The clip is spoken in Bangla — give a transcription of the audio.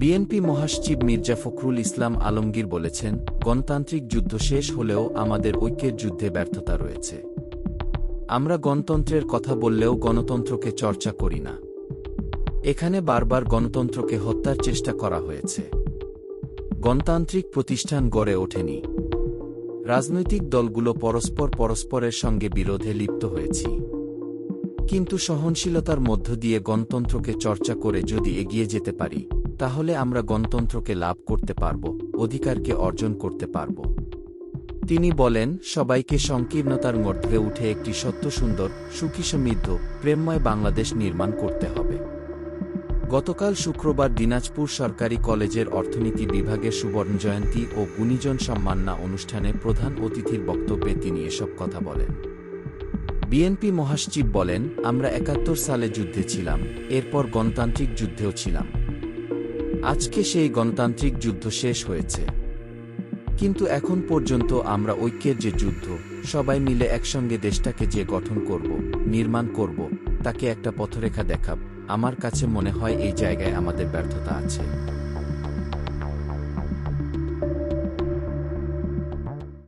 বিএনপি মহাসচিব মির্জা ফখরুল ইসলাম আলমগীর বলেছেন, গণতান্ত্রিক যুদ্ধ শেষ হলেও আমাদের ঐক্যের যুদ্ধে ব্যর্থতা রয়েছে। আমরা গণতন্ত্রের কথা বললেও গণতন্ত্রকে চর্চা করি না। এখানে বারবার গণতন্ত্রকে হত্যার চেষ্টা করা হয়েছে। গণতান্ত্রিক প্রতিষ্ঠান গড়ে ওঠেনি। রাজনৈতিক দলগুলো পরস্পর পরস্পরের সঙ্গে বিরোধে লিপ্ত হয়েছি। কিন্তু সহনশীলতার মধ্য দিয়ে গণতন্ত্রকে চর্চা করে যদি এগিয়ে যেতে পারি তাহলে আমরা গণতন্ত্রকে লাভ করতে পারব, অধিকারকে অর্জন করতে পারব। তিনি বলেন, সবাইকে সংকীর্ণতার মধ্যে উঠে একটি সত্য সুন্দর, সুখী সমৃদ্ধ, প্রেমময় বাংলাদেশ নির্মাণ করতে হবে। গতকাল শুক্রবার দিনাজপুর সরকারি কলেজের অর্থনীতি বিভাগের সুবর্ণ জয়ন্তী ও গুণীজন সম্মাননা অনুষ্ঠানে প্রধান অতিথির বক্তব্যে তিনি এসব কথা বলেন। বিএনপি মহাসচিব বলেন, আমরা একাত্তর সালে যুদ্ধে ছিলাম, এরপর গণতান্ত্রিক যুদ্ধেও ছিলাম। আজকে সেই গণতান্ত্রিক যুদ্ধ শেষ হয়েছে। কিন্তু এখন পর্যন্ত আমরা ঐক্যের যে যুদ্ধ, সবাই মিলে একসঙ্গে দেশটাকে যে গঠন করব, নির্মাণ করব, তাকে একটা পথরেখা দেখাব। আমার কাছে মনে হয় এই জায়গায় আমাদের ব্যর্থতা আছে।